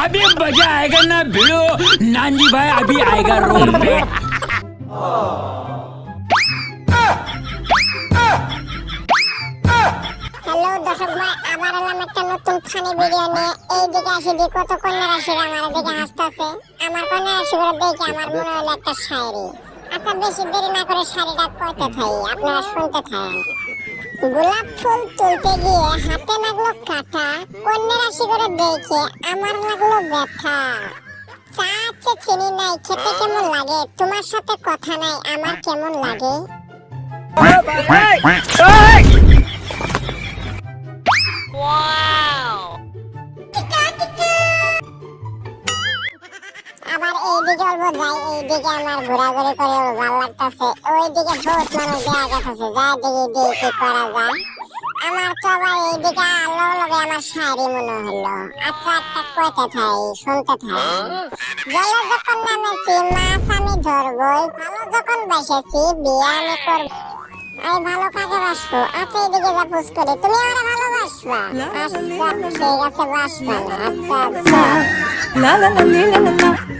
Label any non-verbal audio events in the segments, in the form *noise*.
अभी मजा आएगा ना भिड़ो नानजी भाई अभी आएगा रोड पे হ্যালো দর্শক ভাই আবার এলাম একটা নতুন ফানি ভিডিও নিয়ে এই দিকে আসি দিয়ে কত কন্যা রাশির আমার দিকে হাসতেছে আমার কন্যা রাশি করে দেখে আমার মনে হলো একটা শায়রি আচ্ছা বেশি দেরি না করে শাড়িটা কইতে থাই, আপনারা শুনতে থাকেন। গোলাপ ফুল তুলতে গিয়ে হাতে লাগল কাটা, অন্যের রাশি করে দেখে আমার লাগল ব্যথা। চা আছে, চিনি নাই, খেতে কেমন লাগে? তোমার সাথে কথা নাই, আমার কেমন লাগে? *laughs* এইদিকে অল্প যাই এইদিকে আমার ঘোরাঘুরি করে ভালো লাগতেছে ওইদিকে বহুত মানুষ দেখা গেছে যা দেখি দেখি কি করা যায় আমার তো আবার এইদিকে আলো লগে আমার শাড়ি মনে হলো আচ্ছা একটা কইতে থাই শুনতে থাই জলে যখন নামেছি মাছ আমি ধরবই ভালো যখন বেসেছি বিয়ে আমি করব আমি ভালো কাকে বাসবো আচ্ছা এইদিকে যা পুষ করি তুমি আমার ভালোবাসবা আচ্ছা ঠিক আছে বাসবা না আচ্ছা আচ্ছা La la la la la la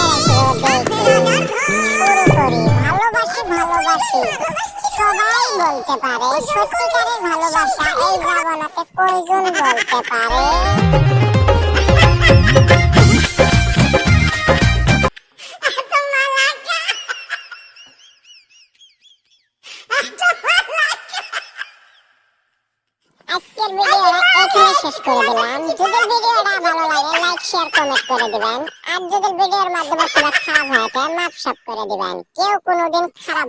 সবাই বলতে পারে, সত্যিকারের ভালোবাসা এই জামানাতে কয়জন বলতে পারে। আজকের ভিডিওটা এখানে শেষ করে দিলাম। যদি ভিডিওটা ভালো লাগে লাইক শেয়ার কমেন্ট করে দিবেন। আর যদি ভিডিওর মাধ্যমে খারাপ হয় তাহলে মাপ সাপ করে দিবেন। কেউ কোনোদিন খারাপ